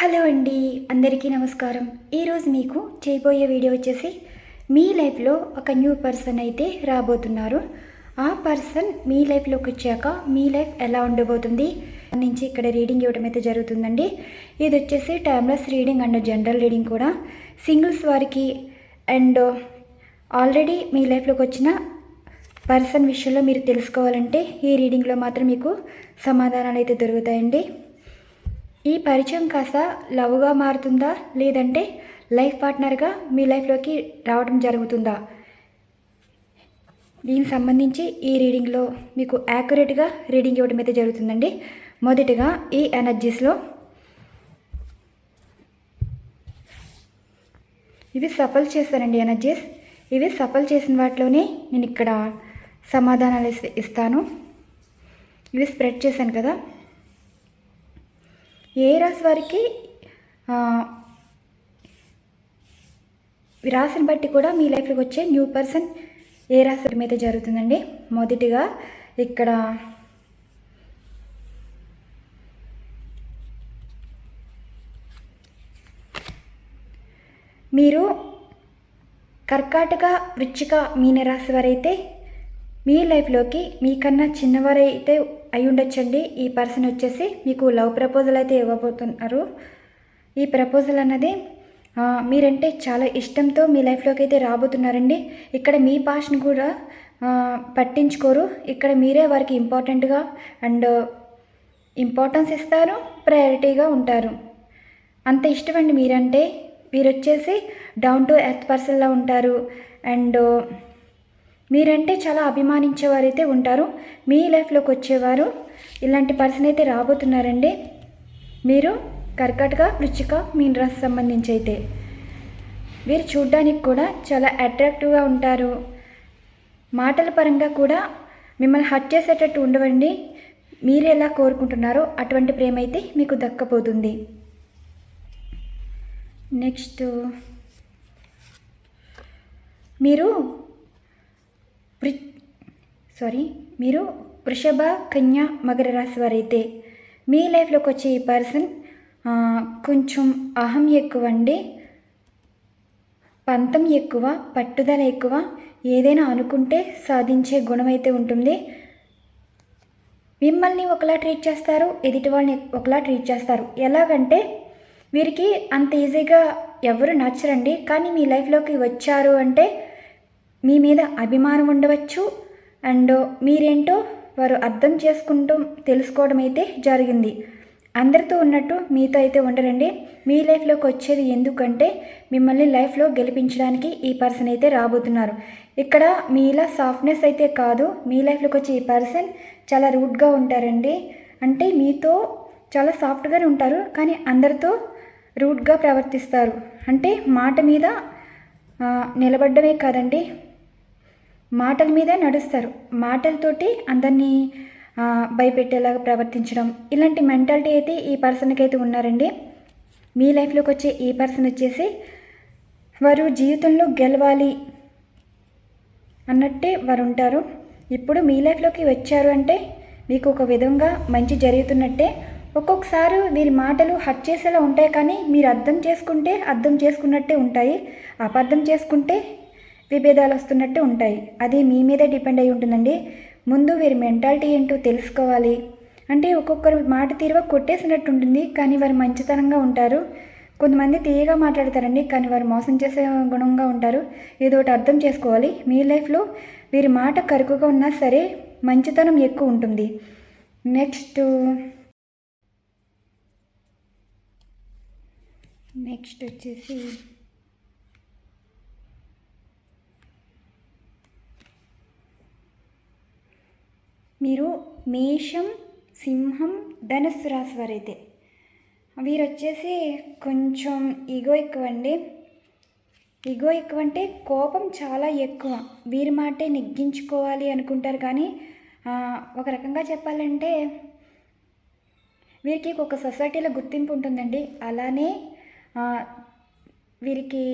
Hello అండి అందరికీ నమస్కారం. ఈరోజు మీకు చేయబోయే వీడియో వచ్చేసి మీ లైఫ్లో ఒక న్యూ పర్సన్ అయితే రాబోతున్నారు. ఆ పర్సన్ మీ లైఫ్లోకి వచ్చాక మీ లైఫ్ ఎలా ఉండబోతుంది? నుంచి ఇక్కడ రీడింగ్ ఇవ్వడం అయితే జరుగుతుందండి. ఇది వచ్చేసి timeless reading and general reading కూడా. సింగిల్స్ వారికి అండ్ ఆల్రెడీ మీ లైఫ్లోకి వచ్చిన పర్సన్ విషయంలో మీరు తెలుసుకోవాలంటే ఈ రీడింగ్లో మాత్రం మీకు సమాధానాలు అయితే దొరుకుతాయండి. ఈ పరిచయం కాస్త లవ్గా మారుతుందా? లేదంటే లైఫ్ పార్ట్నర్గా మీ లైఫ్లోకి రావడం జరుగుతుందా? దీనికి సంబంధించి ఈ రీడింగ్లో మీకు యాక్యురేట్గా రీడింగ్ ఇవ్వడం అయితే జరుగుతుందండి. మొదటిగా ఈ ఎనర్జీస్లో ఇవి సఫల్ చేస్తానండి ఎనర్జీస్. ఇవి సఫల్ చేసిన వాటిలోనే నేను ఇక్కడ సమాధానాలు ఇస్తాను. ఇవి స్ప్రెడ్ చేశాను కదా. ఏ రాశి వారికి రాశిని బట్టి కూడా మీ లైఫ్లోకి వచ్చే న్యూ పర్సన్ ఏ రాశి మీద జరుగుతుందండి? మొదటిగా ఇక్కడ మీరు కర్కాటక వృచ్చిక మీనరాశి వారైతే మీ లైఫ్లోకి మీకన్నా చిన్నవారైతే అయి ఉండొచ్చండి. ఈ పర్సన్ వచ్చేసి మీకు లవ్ ప్రపోజల్ అయితే ఇవ్వబోతున్నారు. ఈ ప్రపోజల్ అన్నది మీరంటే చాలా ఇష్టంతో మీ లైఫ్లోకి అయితే రాబోతున్నారండి. ఇక్కడ మీ భాషను కూడా పట్టించుకోరు. ఇక్కడ మీరే వారికి ఇంపార్టెంట్గా అండ్ ఇంపార్టెన్స్ ఇస్తారు ప్రయారిటీగా ఉంటారు. అంత ఇష్టమండి మీరంటే. మీరు వచ్చేసి డౌన్ టు ఎర్త్ పర్సన్లా ఉంటారు. అండ్ మీరంటే చాలా అభిమానించేవారైతే ఉంటారు. మీ లైఫ్లోకి వచ్చేవారు ఇలాంటి పర్సన్ అయితే రాబోతున్నారండి. మీరు కర్కటక వృచ్చిక మీన్ రాశి సంబంధించి అయితే వీరు చూడ్డానికి కూడా చాలా అట్రాక్టివ్గా ఉంటారు. మాటల పరంగా కూడా మిమ్మల్ని హట్ చేసేటట్టు ఉండవండి. మీరు ఎలా కోరుకుంటున్నారో అటువంటి ప్రేమ అయితే మీకు దక్కపోతుంది. నెక్స్ట్ మీరు వృ సారీ మీరు వృషభ కన్య మకర రాశి వారైతే మీ లైఫ్లోకి వచ్చే ఈ పర్సన్ కొంచెం అహం ఎక్కువ అండి. పంతం ఎక్కువ పట్టుదల ఎక్కువ ఏదైనా అనుకుంటే సాధించే గుణం అయితే ఉంటుంది. మిమ్మల్ని ఒకలా ట్రీట్ చేస్తారు ఎదుటి వాళ్ళని ఒకలా ట్రీట్ చేస్తారు. ఎలాగంటే వీరికి అంత ఈజీగా ఎవరు నచ్చరండి కానీ మీ లైఫ్లోకి వచ్చారు అంటే మీ మీద అభిమానం ఉండవచ్చు. అండ్ మీరేంటో వారు అర్థం చేసుకుంటూ తెలుసుకోవడం అయితే జరిగింది. అందరితో ఉన్నట్టు మీతో అయితే ఉండరండి. మీ లైఫ్లోకి వచ్చేది ఎందుకంటే మిమ్మల్ని లైఫ్లో గెలిపించడానికి ఈ పర్సన్ అయితే రాబోతున్నారు. ఇక్కడ మీలా సాఫ్ట్నెస్ అయితే కాదు మీ లైఫ్లోకి వచ్చే ఈ పర్సన్ చాలా రూడ్గా ఉంటారండి. అంటే మీతో చాలా సాఫ్ట్గానే ఉంటారు కానీ అందరితో రూడ్గా ప్రవర్తిస్తారు. అంటే మాట మీద నిలబడ్డమే కాదండి. మాటల మీదే నడుస్తారు. మాటలతోటి అందరినీ భయపెట్టేలాగా ప్రవర్తించడం. ఇలాంటి మెంటాలిటీ అయితే ఈ పర్సన్కి అయితే ఉన్నారండి. మీ లైఫ్లోకి వచ్చే ఈ పర్సన్ వచ్చేసి వారు జీవితంలో గెలవాలి అన్నట్టే వారు ఉంటారు ఇప్పుడు మీ లైఫ్లోకి వచ్చారు అంటే మీకు ఒక విధంగా మంచి జరుగుతున్నట్టే. ఒక్కొక్కసారి వీరి మాటలు హట్ చేసేలా ఉంటాయి కానీ మీరు అర్థం చేసుకుంటే అర్థం చేసుకున్నట్టే ఉంటాయి. అపార్థం చేసుకుంటే విభేదాలు వస్తున్నట్టు ఉంటాయి. అది మీ మీదే డిపెండ్ అయి ఉంటుందండి. ముందు వీరి మెంటాలిటీ ఏంటో తెలుసుకోవాలి. అంటే ఒక్కొక్కరు మాట తీరువ కొట్టేసినట్టు ఉంటుంది కానీ వారు మంచితనంగా ఉంటారు. కొంతమంది తీయగా మాట్లాడతారండి కానీ వారు మోసం చేసే గుణంగా ఉంటారు. ఏదో ఒకటి అర్థం చేసుకోవాలి. మీ లైఫ్లో వీరి మాట కరుకుగా ఉన్నా సరే మంచితనం ఎక్కువ ఉంటుంది. నెక్స్ట్. నెక్స్ట్ వచ్చేసి మీరు మేషం సింహం ధనుస్సు రాశి వారైతే వీరు వచ్చేసి కొంచెం ఈగో ఎక్కువ అండి ఈగో ఎక్కువ అంటే కోపం చాలా ఎక్కువ. వీరి మాటే నెగ్గించుకోవాలి అనుకుంటారు కానీ ఒక రకంగా చెప్పాలంటే వీరికి ఒక సొసైటీలో గుర్తింపు ఉంటుందండి. అలానే వీరికి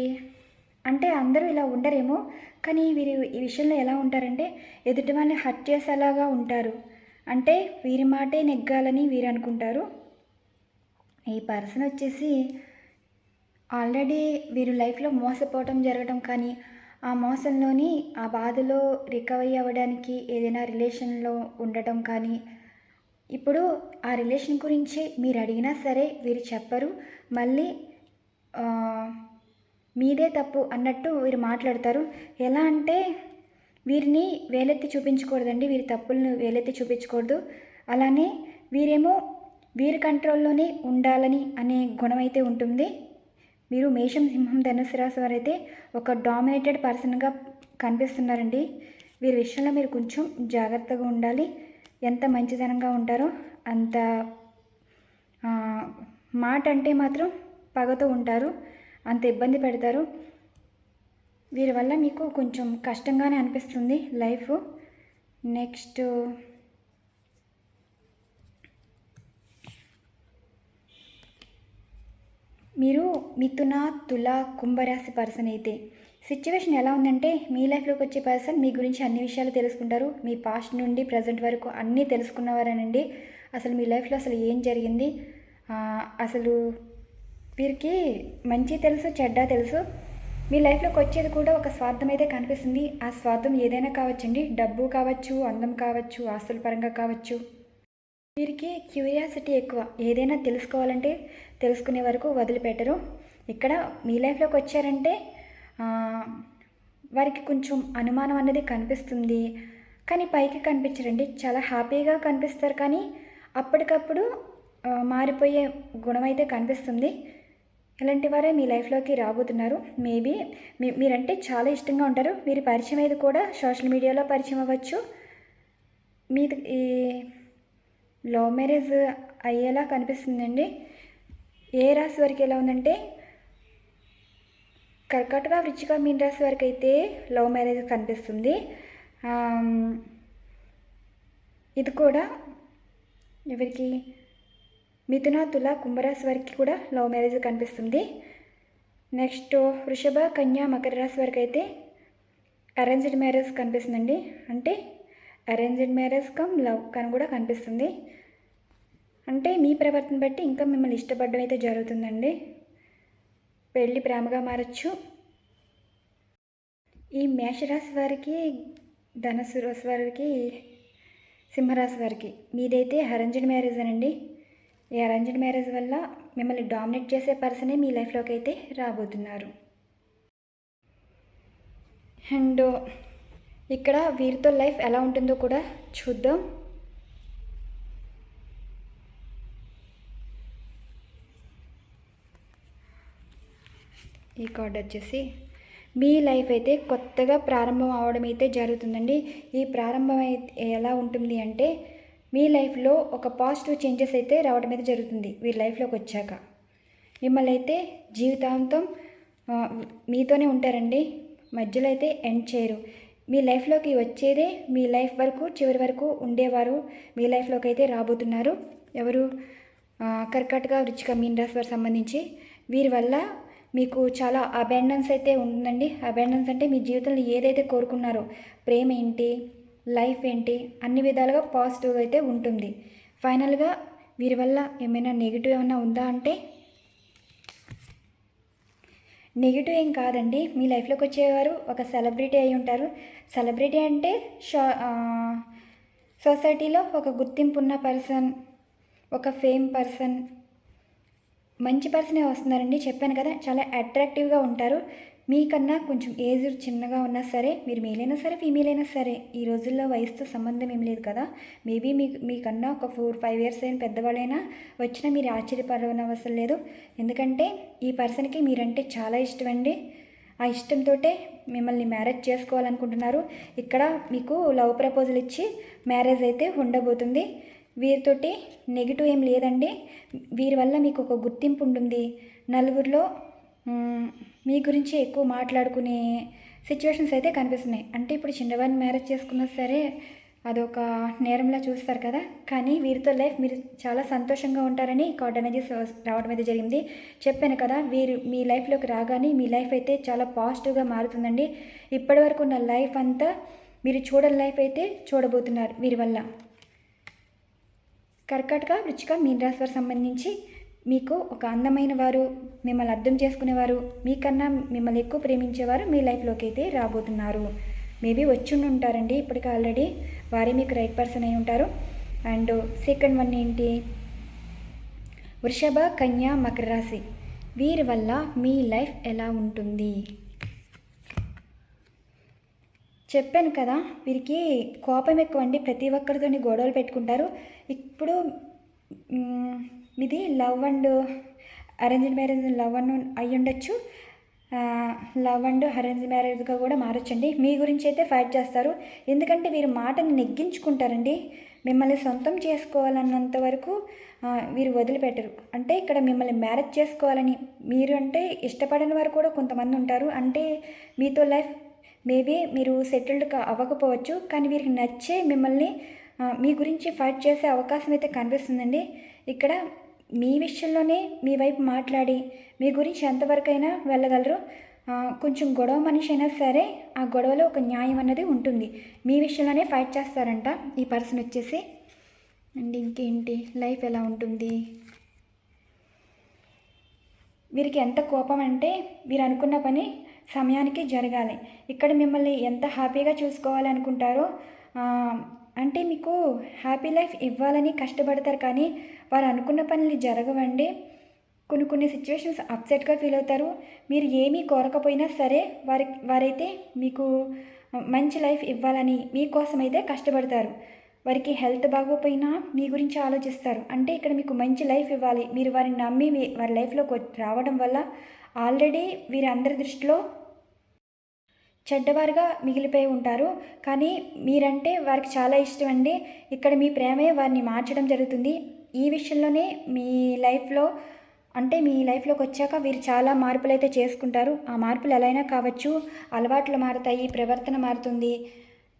అంటే అందరూ ఇలా ఉండరేమో కానీ వీరు ఈ విషయంలో ఎలా ఉంటారంటే ఎదుటి వాళ్ళని హట్ చేసేలాగా ఉంటారు. అంటే వీరి మాటే నెగ్గాలని వీరు అనుకుంటారు. ఈ పర్సన్ వచ్చేసి ఆల్రెడీ వీరు లైఫ్లో మోసపోవటం జరగడం కానీ ఆ మోసంలోని ఆ బాధలో రికవరీ అవ్వడానికి ఏదైనా రిలేషన్లో ఉండటం కానీ ఇప్పుడు ఆ రిలేషన్ గురించి మీరు అడిగినా సరే వీరు చెప్పరు. మళ్ళీ మీదే తప్పు అన్నట్టు వీరు మాట్లాడతారు. ఎలా అంటే వీరిని వేలెత్తి చూపించకూడదండి. వీరి తప్పులను వేలెత్తి చూపించకూడదు. అలానే వీరేమో వీరి కంట్రోల్లోనే ఉండాలని అనే గుణం అయితే ఉంటుంది. మీరు మేషం సింహం ధనుసు రాశి వారైతే ఒక డామినేటెడ్ పర్సన్గా కనిపిస్తున్నారండి. వీరి విషయంలో మీరు కొంచెం జాగ్రత్తగా ఉండాలి. ఎంత మంచితనంగా ఉంటారో అంత మాట అంటే మాత్రం పగతో ఉంటారు. అంత ఇబ్బంది పెడతారు. వీరి వల్ల మీకు కొంచెం కష్టంగానే అనిపిస్తుంది లైఫ్. నెక్స్ట్ మీరు మిథున తుల కుంభరాశి పర్సన్ అయితే సిచ్యువేషన్ ఎలా ఉందంటే మీ లైఫ్లోకి వచ్చే పర్సన్ మీ గురించి అన్ని విషయాలు తెలుసుకుంటారు. మీ పాస్ట్ నుండి ప్రజెంట్ వరకు అన్నీ తెలుసుకున్నవారేనండి. అసలు మీ లైఫ్లో అసలు ఏం జరిగింది? అసలు వీరికి మంచి తెలుసు చెడ్డ తెలుసు. మీ లైఫ్లోకి వచ్చేది కూడా ఒక స్వార్థం అయితే కనిపిస్తుంది. ఆ స్వార్థం ఏదైనా కావచ్చండి. డబ్బు కావచ్చు అందం కావచ్చు ఆస్తుల పరంగా కావచ్చు. వీరికి క్యూరియాసిటీ ఎక్కువ. ఏదైనా తెలుసుకోవాలంటే తెలుసుకునే వరకు వదిలిపెట్టరు. ఇక్కడ మీ లైఫ్లోకి వచ్చారంటే వారికి కొంచెం అనుమానం అనేది కనిపిస్తుంది. కానీ పైకి కనిపించరండి. చాలా హ్యాపీగా కనిపిస్తారు. కానీ అప్పటికప్పుడు మారిపోయే గుణం అయితే కనిపిస్తుంది. ఇలాంటి వారే మీ లైఫ్లోకి రాబోతున్నారు. మేబీ మీ మీరంటే చాలా ఇష్టంగా ఉంటారు. మీరు పరిచయం అయ్యేది కూడా సోషల్ మీడియాలో పరిచయం అవ్వచ్చు. మీది ఈ లవ్ మ్యారేజ్ అయ్యేలా కనిపిస్తుందండి. ఏ రాశి వరకు ఎలా ఉందంటే కర్కాటక వృచ్చిక మీన్ రాశి వరకు అయితే లవ్ మ్యారేజ్ కనిపిస్తుంది. ఇది కూడా ఎవరికి మిథున తుల కుంభరాశి వారికి కూడా లవ్ మ్యారేజ్ కనిపిస్తుంది. నెక్స్ట్ వృషభ కన్యా మకర రాశి వరకు అయితే అరేంజ్డ్ మ్యారేజ్ కనిపిస్తుందండి. అంటే అరేంజ్డ్ మ్యారేజ్ కమ్ లవ్ కని కూడా కనిపిస్తుంది. అంటే మీ ప్రవర్తన బట్టి ఇంకా మిమ్మల్ని ఇష్టపడడం అయితే జరుగుతుందండి. పెళ్ళి ప్రేమగా మారచ్చు. ఈ మేషరాశి వారికి ధనుసు రాశి వారికి సింహరాశి వారికి మీదైతే అరేంజ్డ్ మ్యారేజ్ అనండి. ఈ అరేంజ్డ్ మ్యారేజ్ వల్ల మిమ్మల్ని డామినేట్ చేసే పర్సనే మీ లైఫ్లోకి అయితే రాబోతున్నారు. అండ్ ఇక్కడ వీరితో లైఫ్ ఎలా ఉంటుందో కూడా చూద్దాం. ఈ కార్డ్ వచ్చేసి మీ లైఫ్ అయితే కొత్తగా ప్రారంభం అవడం అయితే జరుగుతుందండి. ఈ ప్రారంభం అయితే ఎలా ఉంటుంది అంటే మీ లైఫ్లో ఒక పాజిటివ్ చేంజెస్ అయితే రావడం అయితే జరుగుతుంది వీరి లైఫ్లోకి వచ్చాక. మిమ్మల్ని అయితే జీవితాంతం మీతోనే ఉంటారండి. మధ్యలో అయితే ఎండ్ చేయరు. మీ లైఫ్లోకి వచ్చేదే మీ లైఫ్ వరకు చివరి వరకు ఉండేవారు. మీ లైఫ్లోకి అయితే రాబోతున్నారు. ఎవరు ఆ, కర్కాటక వృచ్చిక మీన్ రాశి వారికి సంబంధించి వీరి వల్ల మీకు చాలా అబెండెన్స్ అయితే ఉందండి అబెండెన్స్ అంటే మీ జీవితంలో ఏదైతే కోరుకున్నారో ప్రేమ ఏంటి లైఫ్ ఏంటి? అన్ని విధాలుగా పాజిటివ్ అయితే ఉంటుంది. ఫైనల్గా వీరి వల్ల ఏమైనా నెగిటివ్ ఏమైనా ఉందా అంటే నెగిటివ్ ఏం కాదండి. మీ లైఫ్లోకి వచ్చేవారు ఒక సెలబ్రిటీ అయి ఉంటారు. సెలబ్రిటీ అంటే షా సొసైటీలో ఒక గుర్తింపు ఉన్న పర్సన్ ఒక ఫేమ్ పర్సన్. మంచి పర్సనే వస్తున్నారండి. చెప్పాను కదా చాలా అట్రాక్టివ్గా ఉంటారు. మీకన్నా కొంచెం ఏజ్ చిన్నగా ఉన్నా సరే మీరు మేల్ అయినా సరే ఫీమేల్ అయినా సరే ఈ రోజుల్లో వయసుతో సంబంధం ఏం లేదు కదా. మేబీ మీ మీకన్నా ఒక ఫోర్ ఫైవ్ ఇయర్స్ అయిన పెద్దవాళ్ళైనా వచ్చినా మీరు ఆశ్చర్యపడనవసరం లేదు. ఎందుకంటే ఈ పర్సన్కి మీరంటే చాలా ఇష్టం అండి. ఆ ఇష్టంతో మిమ్మల్ని మ్యారేజ్ చేసుకోవాలనుకుంటున్నారు. ఇక్కడ మీకు లవ్ ప్రపోజల్ ఇచ్చి మ్యారేజ్ అయితే ఉండబోతుంది. వీరితోటి నెగిటివ్ ఏం లేదండి. వీరి వల్ల మీకు ఒక గుర్తింపు ఉంటుంది. నలుగురిలో మీ గురించి ఎక్కువ మాట్లాడుకునే సిచ్యువేషన్స్ అయితే కనిపిస్తున్నాయి. అంటే ఇప్పుడు చిన్నవాడిని మ్యారేజ్ చేసుకున్నా సరే అదొక నేరంలా చూస్తారు కదా. కానీ వీరితో లైఫ్ మీరు చాలా సంతోషంగా ఉంటారని కార్డ్ అనేది రావడం అయితే జరిగింది. చెప్పాను కదా వీరు మీ లైఫ్లోకి రాగానే మీ లైఫ్ అయితే చాలా పాజిటివ్గా మారుతుందండి. ఇప్పటివరకు ఉన్న లైఫ్ అంతా మీరు చూడని లైఫ్ అయితే చూడబోతున్నారు వీరి వల్ల. కర్కాటక వృచ్చిక మీన రాశి వారికి సంబంధించి మీకు ఒక అందమైన వారు మిమ్మల్ని అర్థం చేసుకునేవారు మీకన్నా మిమ్మల్ని ఎక్కువ ప్రేమించేవారు మీ లైఫ్లోకి అయితే రాబోతున్నారు. మేబీ వచ్చి ఉంటారండి ఇప్పటికి ఆల్రెడీ వారే మీకు రైట్ పర్సన్ అయి ఉంటారు. అండ్ సెకండ్ వన్ ఏంటి? వృషభ కన్యా మకర రాశి. వీరి వల్ల మీ లైఫ్ ఎలా ఉంటుంది? చెప్పాను కదా వీరికి కోపం ఎక్కువ అండి ప్రతి ఒక్కరితోని గొడవలు పెట్టుకుంటారు. ఇప్పుడు మీది love and arranged marriage love and అయి ఉండొచ్చు. లవ్ అండ్ అరేంజ్ మ్యారేజ్గా కూడా మారొచ్చండి. మీ గురించి అయితే ఫైట్ చేస్తారు. ఎందుకంటే వీరు మాటని నెగ్గించుకుంటారండి. మిమ్మల్ని సొంతం చేసుకోవాలన్నంత వరకు వీరు వదిలిపెట్టరు. అంటే ఇక్కడ మిమ్మల్ని మ్యారేజ్ చేసుకోవాలని మీరు అంటే ఇష్టపడని వారు కూడా కొంతమంది ఉంటారు. అంటే మీతో లైఫ్ మేబీ మీరు సెటిల్డ్ అవ్వకపోవచ్చు. కానీ వీరికి నచ్చే మిమ్మల్ని మీ గురించి ఫైట్ చేసే అవకాశం అయితే కనిపిస్తుందండి. ఇక్కడ మీ విషయంలోనే మీ వైపు మాట్లాడి మీ గురించి ఎంతవరకైనా వెళ్ళగలరు. కొంచెం గొడవ మనిషి అయినా సరే ఆ గొడవలో ఒక న్యాయం అన్నది ఉంటుంది. మీ విషయంలోనే ఫైట్ చేస్తారంట ఈ పర్సన్ వచ్చేసి. అండ్ ఇంకేంటి? లైఫ్ ఎలా ఉంటుంది? వీరికి ఎంత కోపం అంటే వీరు అనుకున్న పని సమయానికి జరగాలి. ఇక్కడ మిమ్మల్ని ఎంత హ్యాపీగా చూసుకోవాలనుకుంటారో అంటే మీకు హ్యాపీ లైఫ్ ఇవ్వాలని కష్టపడతారు కానీ వారు అనుకున్న పనులు జరగవండి. కొన్ని కొన్ని సిచ్యువేషన్స్ అప్సెట్గా ఫీల్ అవుతారు. మీరు ఏమీ కోరకపోయినా సరే వారి వారైతే మీకు మంచి లైఫ్ ఇవ్వాలని మీకోసం అయితే కష్టపడతారు. వారికి హెల్త్ బాగోపోయినా మీ గురించి ఆలోచిస్తారు. అంటే ఇక్కడ మీకు మంచి లైఫ్ ఇవ్వాలి. మీరు వారిని నమ్మి మీ- వారి లైఫ్లోకి రావడం వల్ల ఆల్రెడీ వీరందరి దృష్టిలో చెడ్డవారుగా మిగిలిపోయి ఉంటారు. కానీ మీరంటే వారికి చాలా ఇష్టం అండి. ఇక్కడ మీ ప్రేమే వారిని మార్చడం జరుగుతుంది. ఈ విషయంలోనే మీ లైఫ్లో అంటే మీ లైఫ్లోకి వచ్చాక వీరు చాలా మార్పులు అయితే చేసుకుంటారు. ఆ మార్పులు ఎలా అయినా కావచ్చు అలవాట్లు మారుతాయి ప్రవర్తన మారుతుంది.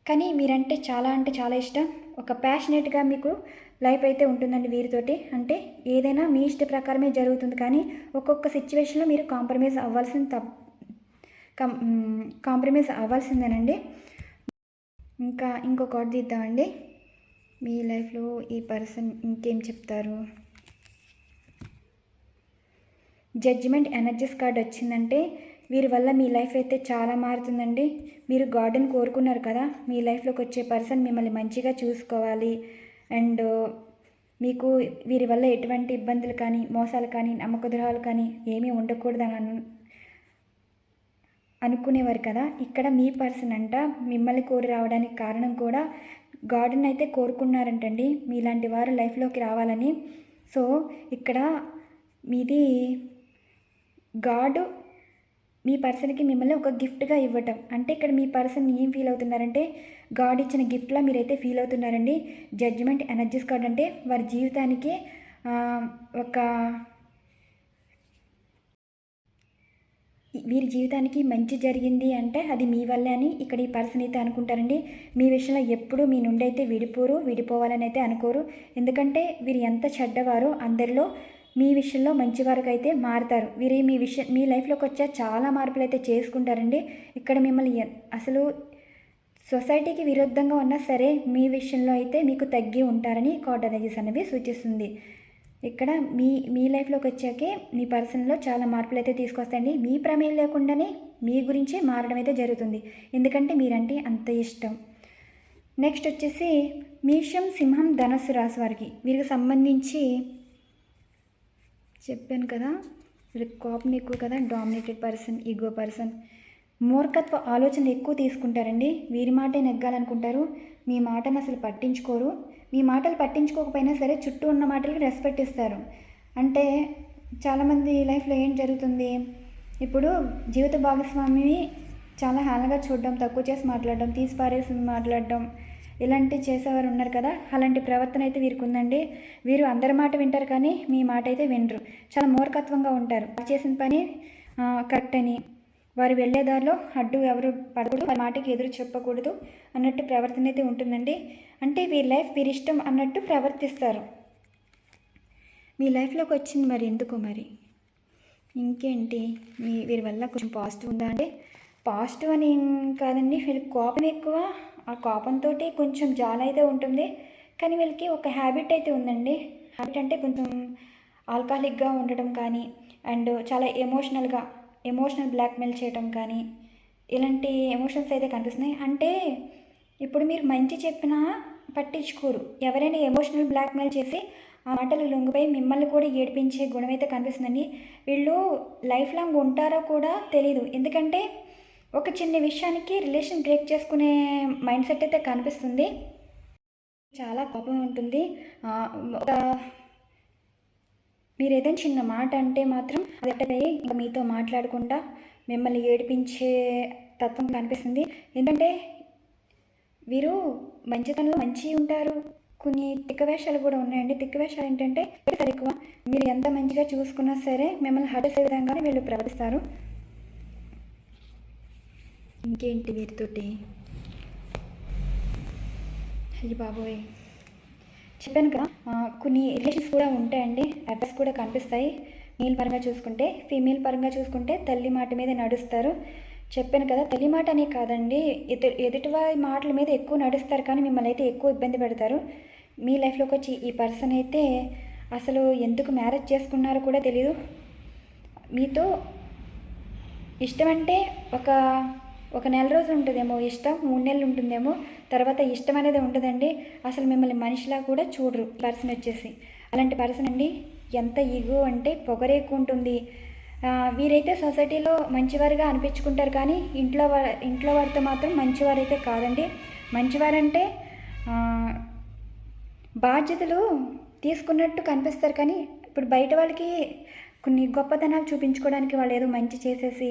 కానీ మీరంటే చాలా అంటే చాలా ఇష్టం. ఒక ప్యాషనెట్గా మీకు లైఫ్ అయితే ఉంటుందండి వీరితోటి. అంటే ఏదైనా మీ ఇష్ట ప్రకారమే జరుగుతుంది. కానీ ఒక్కొక్క సిచ్యువేషన్లో మీరు కాంప్రమైజ్ అవ్వాల్సిన తప్పు కం కాంప్రమైజ్ అవ్వాల్సిందేనండి. ఇంకా ఇంకొకటి తీద్దామండి. మీ లైఫ్లో ఈ పర్సన్ ఇంకేం చెప్తారు? జడ్జిమెంట్ ఎనర్జీస్ కార్డ్ వచ్చిందంటే వీరి వల్ల మీ లైఫ్ అయితే చాలా మారుతుందండి. మీరు గార్డెన్ కోరుకున్నారు కదా మీ లైఫ్లోకి వచ్చే పర్సన్ మిమ్మల్ని మంచిగా చూసుకోవాలి. అండ్ మీకు వీరి వల్ల ఎటువంటి ఇబ్బందులు కానీ మోసాలు కానీ నమ్మకద్రోహాలు కానీ ఏమీ ఉండకూడదని అనుకునేవారు కదా. ఇక్కడ మీ పర్సన్ అంట మిమ్మల్ని కోరి రావడానికి కారణం కూడా గాడ్ని అయితే కోరుకున్నారంటండి. మీలాంటి వారు లైఫ్లోకి రావాలని. సో ఇక్కడ మీది గాడ్ మీ పర్సన్కి మిమ్మల్ని ఒక గిఫ్ట్గా ఇవ్వటం. అంటే ఇక్కడ మీ పర్సన్ ఏం ఫీల్ అవుతున్నారంటే గాడ్ ఇచ్చిన గిఫ్ట్లా మీరైతే ఫీల్ అవుతున్నారండి. జడ్జిమెంట్ ఎనర్జీస్ కార్డ్ అంటే వారి జీవితానికి ఒక వీరి జీవితానికి మంచి జరిగింది అంటే అది మీ వల్లే అని ఇక్కడ ఈ పర్సన్ అయితే అనుకుంటారండి. మీ విషయంలో ఎప్పుడూ మీ నుండి అయితే విడిపోరు విడిపోవాలని అయితే అనుకోరు. ఎందుకంటే వీరు ఎంత చెడ్డవారో అందరిలో మీ విషయంలో మంచి వారికి అయితే మారుతారు. వీరు మీ విషయం మీ లైఫ్లోకి వచ్చే చాలా మార్పులు అయితే చేసుకుంటారండి. ఇక్కడ మిమ్మల్ని అసలు సొసైటీకి విరుద్ధంగా ఉన్నా సరే మీ విషయంలో అయితే మీకు తగ్గి ఉంటారని కార్డ్ ఎనర్జీస్ అనేవి సూచిస్తుంది. ఇక్కడ మీ మీ లైఫ్లోకి వచ్చాకే మీ పర్సన్లో చాలా మార్పులు అయితే తీసుకొస్తాయండి. మీ ప్రమేయం లేకుండానే మీ గురించే మారడం అయితే జరుగుతుంది. ఎందుకంటే మీరంటే అంత ఇష్టం. నెక్స్ట్ వచ్చేసి మీషం సింహం ధనస్సు రాశి వారికి. వీరికి సంబంధించి చెప్పాను కదా వీళ్ళకి కోపం ఎక్కువ కదా డామినేటెడ్ పర్సన్ ఈగో పర్సన్. మూర్ఖత్వ ఆలోచనలు ఎక్కువ తీసుకుంటారండి. వీరి మాటే నెగ్గాలనుకుంటారు. మీ మాటను అసలు పట్టించుకోరు. మీ మాటలు పట్టించుకోకపోయినా సరే చుట్టూ ఉన్న మాటలకి రెస్పెక్ట్ ఇస్తారు. అంటే చాలామంది లైఫ్లో ఏం జరుగుతుంది? ఇప్పుడు జీవిత భాగస్వామిని చాలా హేళనగా చూడడం తక్కువ చేసి మాట్లాడడం తీసిపారేసి మాట్లాడడం ఇలాంటి చేసేవారు ఉన్నారు కదా? అలాంటి ప్రవర్తన అయితే వీరికి ఉందండి. వీరు అందరి మాట వింటారు కానీ మీ మాట అయితే వినరు. చాలా మూర్ఖత్వంగా ఉంటారు. చేసిన పని కరెక్ట్ అని. వారు వెళ్ళే దారిలో అడ్డు ఎవరు పడకూడదు వారి మాటకి ఎదురు చెప్పకూడదు అన్నట్టు ప్రవర్తన అయితే ఉంటుందండి. అంటే వీరి లైఫ్ వీరి ఇష్టం అన్నట్టు ప్రవర్తిస్తారు. మీ లైఫ్లోకి వచ్చింది మరి ఎందుకు మరి? ఇంకేంటి? మీ వీరి వల్ల కొంచెం పాజిటివ్ ఉందా అంటే పాజిటివ్ అని ఏం కాదండి వీళ్ళకి కోపం ఎక్కువ. ఆ కోపంతో కొంచెం జాల అయితే ఉంటుంది. కానీ వీళ్ళకి ఒక హ్యాబిట్ అయితే ఉందండి. హ్యాబిట్ అంటే కొంచెం ఆల్కహాలిక్గా ఉండడం కానీ అండ్ చాలా ఎమోషనల్గా ఎమోషనల్ బ్లాక్మెయిల్ చేయటం కానీ ఇలాంటి ఎమోషన్స్ అయితే కనిపిస్తున్నాయి. అంటే ఇప్పుడు మీరు మంచి చెప్పినా పట్టించుకోరు. ఎవరైనా ఎమోషనల్ బ్లాక్మెయిల్ చేసి ఆ మాటలు లొంగిపోయి మిమ్మల్ని కూడా ఏడిపించే గుణం అయితే కనిపిస్తుందండి. వీళ్ళు లైఫ్ లాంగ్ ఉంటారో కూడా తెలీదు. ఎందుకంటే ఒక చిన్న విషయానికి రిలేషన్ బ్రేక్ చేసుకునే మైండ్ సెట్ అయితే కనిపిస్తుంది. చాలా కోపం ఉంటుంది. ఒక మీరు ఏదైనా చిన్న మాట అంటే మాత్రం అది ఇంకా మీతో మాట్లాడకుండా మిమ్మల్ని ఏడిపించే తత్వం కనిపిస్తుంది. ఎందుకంటే వీరు మంచితనంలో మంచి ఉంటారు. కొన్ని తిక్క వేషాలు కూడా ఉన్నాయండి. తిక్క వేషాలు ఏంటంటే ఇక్కడ ఎక్కువ. మీరు ఎంత మంచిగా చూసుకున్నా సరే మిమ్మల్ని హడసే విధంగానే వీళ్ళు ప్రవర్తిస్తారు. ఇంకేంటి వీరితోటి? అయ్యి బాబోయ్. చెప్పాను కదా కొన్ని రిలేషన్స్ కూడా ఉంటాయండి. అడ్రస్ కూడా కనిపిస్తాయి. మేల్ పరంగా చూసుకుంటే ఫీమేల్ పరంగా చూసుకుంటే తల్లి మాట మీద నడుస్తారు. చెప్పాను కదా తల్లి మాట అనే కాదండి. ఎదు ఎదుటివారి మాటల మీద ఎక్కువ నడుస్తారు కానీ మిమ్మల్ని అయితే ఎక్కువ ఇబ్బంది పెడతారు. మీ లైఫ్లోకి వచ్చి ఈ పర్సన్ అయితే అసలు ఎందుకు మ్యారేజ్ చేసుకున్నారో కూడా తెలియదు మీతో ఇష్టం అంటే ఒక ఒక నెల రోజు ఉంటుందేమో ఇష్టం మూడు నెలలు ఉంటుందేమో తర్వాత ఇష్టం అనేది ఉండదండి. అసలు మిమ్మల్ని మనిషిలా కూడా చూడరు పర్సన్ వచ్చేసి. అలాంటి పర్సన్ అండి ఎంత ఈగో అంటే పొగరేక్కువ ఉంటుంది వీరైతే సొసైటీలో మంచివారుగా అనిపించుకుంటారు కానీ ఇంట్లో ఇంట్లో వారితో మాత్రం మంచివారైతే కాదండి. మంచివారంటే బాధ్యతలు తీసుకున్నట్టు కనిపిస్తారు కానీ ఇప్పుడు బయట వాళ్ళకి కొన్ని గొప్పతనాలు చూపించుకోవడానికి వాళ్ళు ఏదో మంచి చేసేసి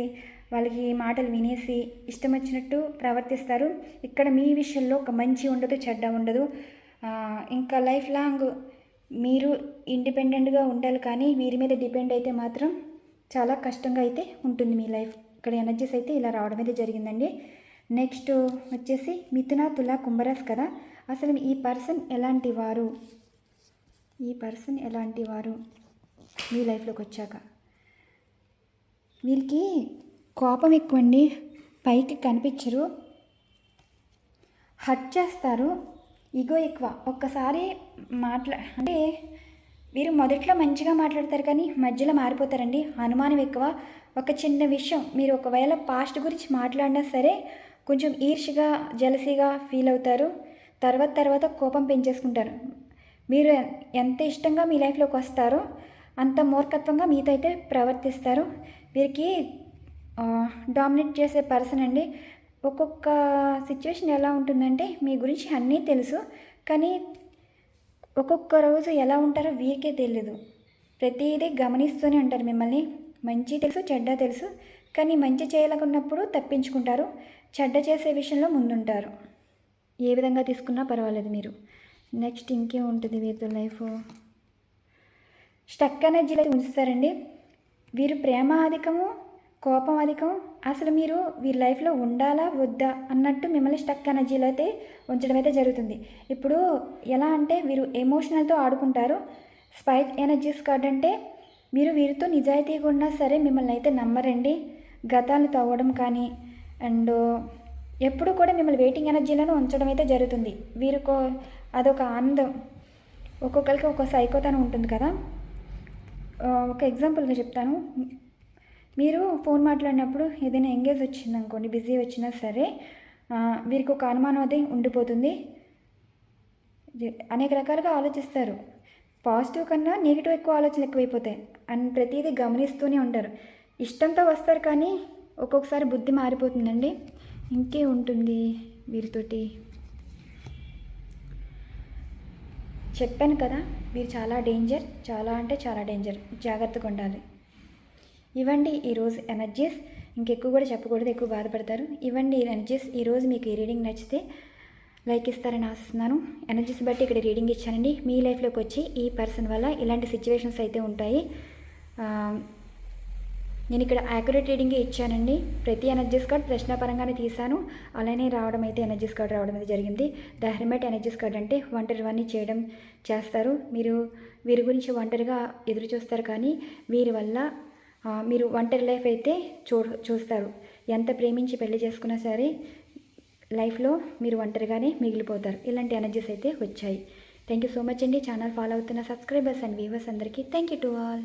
వాళ్ళకి మాటలు వినేసి ఇష్టం వచ్చినట్టు ప్రవర్తిస్తారు. ఇక్కడ మీ విషయంలో ఒక మంచి ఉండదు చెడ్డ ఉండదు. ఇంకా లైఫ్ లాంగ్ మీరు ఇండిపెండెంట్గా ఉండాలి కానీ వీరి మీద డిపెండ్ అయితే మాత్రం చాలా కష్టంగా అయితే ఉంటుంది మీ లైఫ్. ఇక్కడ ఎనర్జీస్ అయితే ఇలా రావడం అయితే జరిగిందండి. నెక్స్ట్ వచ్చేసి మిథున తుల కుంభరాస్ కదా. అసలు ఈ పర్సన్ ఎలాంటి వారు? ఈ పర్సన్ ఎలాంటి వారు మీ లైఫ్లోకి వచ్చాక? వీరికి కోపం ఎక్కువండి పైకి కనిపించరు. హట్ చేస్తారు ఇగో ఎక్కువ. ఒక్కసారి మాట్లా అంటే వీరు మొదట్లో మంచిగా మాట్లాడతారు కానీ మధ్యలో మారిపోతారండి. అనుమానం ఎక్కువ. ఒక చిన్న విషయం మీరు ఒకవేళ పాస్ట్ గురించి మాట్లాడినా సరే కొంచెం ఈర్ష్యగా జలసీగా ఫీల్ అవుతారు. తర్వాత తర్వాత కోపం పెంచేసుకుంటారు. మీరు ఎంత ఇష్టంగా మీ లైఫ్లోకి వస్తారో అంత మూర్ఖత్వంగా మీతో అయితే ప్రవర్తిస్తారు. వీరికి డామినేట్ చేసే పర్సన్ అండి. ఒక్కొక్క సిచ్యువేషన్ ఎలా ఉంటుందంటే మీ గురించి అన్నీ తెలుసు కానీ ఒక్కొక్క రోజు ఎలా ఉంటారో వీరికే తెలియదు ప్రతిదీ గమనిస్తూనే ఉంటారు మిమ్మల్ని. మంచి తెలుసు చెడ్డ తెలుసు కానీ మంచి చేయాలనుకున్నప్పుడు తప్పించుకుంటారు చెడ్డ చేసే విషయంలో ముందుంటారు. ఏ విధంగా తీసుకున్నా పర్వాలేదు మీరు. నెక్స్ట్ ఇంకే ఉంటుంది వీరితో లైఫ్? స్టక్ ఎనర్జీలో ఉంచుతారండి. వీరు ప్రేమ అధికము కోపం అధికం అసలు మీరు వీరి లైఫ్లో ఉండాలా వద్దా అన్నట్టు మిమ్మల్ని స్టక్ ఎనర్జీలో అయితే ఉంచడం అయితే జరుగుతుంది. ఇప్పుడు ఎలా అంటే వీరు ఎమోషనల్తో ఆడుకుంటారు. స్పై ఎనర్జీస్ కార్డ్ అంటే మీరు వీరితో నిజాయితీగా ఉన్నా సరే మిమ్మల్ని అయితే నమ్మరండి. గతాలు తవ్వడం కానీ అండ్ ఎప్పుడు కూడా మిమ్మల్ని వెయిటింగ్ ఎనర్జీలను ఉంచడం అయితే జరుగుతుంది. వీరికో అదొక ఆనందం. ఒక్కొక్కరికి ఒక సైకోతనం ఉంటుంది కదా. ఒక ఎగ్జాంపుల్గా చెప్తాను. మీరు ఫోన్ మాట్లాడినప్పుడు ఏదైనా ఎంగేజ్ వచ్చిందనుకోండి బిజీ వచ్చినా సరే వీరికి ఒక అనుమానం అది ఉండిపోతుంది. అనేక రకాలుగా ఆలోచిస్తారు. పాజిటివ్ కన్నా నెగిటివ్ ఎక్కువ ఆలోచనలు ఎక్కువైపోతాయి. అండ్ ప్రతిదీ గమనిస్తూనే ఉంటారు. ఇష్టంతో వస్తారు కానీ ఒక్కొక్కసారి బుద్ధి మారిపోతుందండి. ఇంకే ఉంటుంది వీరితోటి? చెప్పాను కదా వీరు చాలా డేంజర్ చాలా అంటే చాలా డేంజర్. జాగ్రత్తగా ఉండాలి. ఇవ్వండి ఈరోజు ఎనర్జీస్ ఇంకెక్కువ కూడా చెప్పకూడదు ఎక్కువ బాధపడతారు. ఇవ్వండి ఈ ఎనర్జీస్ ఈరోజు మీకు ఈ రీడింగ్ నచ్చితే లైక్ ఇస్తారని ఆశిస్తున్నాను. ఎనర్జీస్ బట్టి ఇక్కడ రీడింగ్ ఇచ్చానండి. మీ లైఫ్లోకి వచ్చి ఈ పర్సన్ వల్ల ఇలాంటి సిచ్యువేషన్స్ అయితే ఉంటాయి. నేను ఇక్కడ యాక్యురేట్ రీడింగే ఇచ్చానండి. ప్రతి ఎనర్జీస్ కార్డ్ ప్రశ్నపరంగానే తీశాను. అలానే రావడం అయితే ఎనర్జీస్ కార్డ్ రావడం అయితే జరిగింది. ద హెర్మెట్ ఎనర్జీస్ కార్డ్ అంటే ఒంటరివన్నీ చేయడం చేస్తారు. మీరు వీరి గురించి ఒంటరిగా ఎదురు చూస్తారు కానీ వీరి వల్ల మీరు ఒంటరి లైఫ్ అయితే చూ చూస్తారు. ఎంత ప్రేమించి పెళ్ళి చేసుకున్నా సరే లైఫ్లో మీరు ఒంటరిగానే మిగిలిపోతారు. ఇలాంటి ఎనర్జీస్ అయితే వచ్చాయి. థ్యాంక్ యూ సో మచ్ అండి. ఛానల్ ఫాలో అవుతున్న సబ్స్క్రైబర్స్ అండ్ వ్యూవర్స్ అందరికీ థ్యాంక్ యూ టు ఆల్